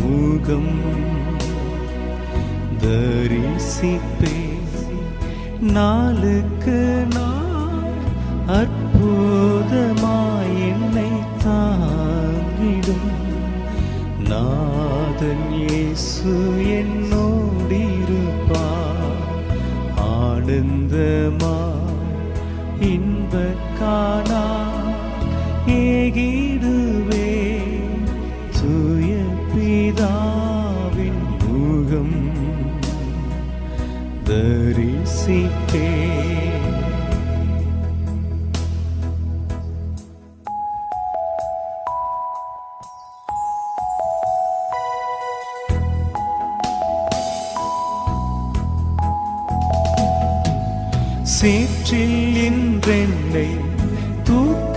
முகம். தரிசிப்பே. நாளுக்கு நாள் அற்புதமாய் என்னை தாங்கிடும். நாதன் இயேசு என்னோடிருப்பார். ஆனந்தமா இன்பக்கானா ஏகிடுவே பிதாவின் முகம் தரிசித்தே. சேற்றில் என்றென்னை தூக்க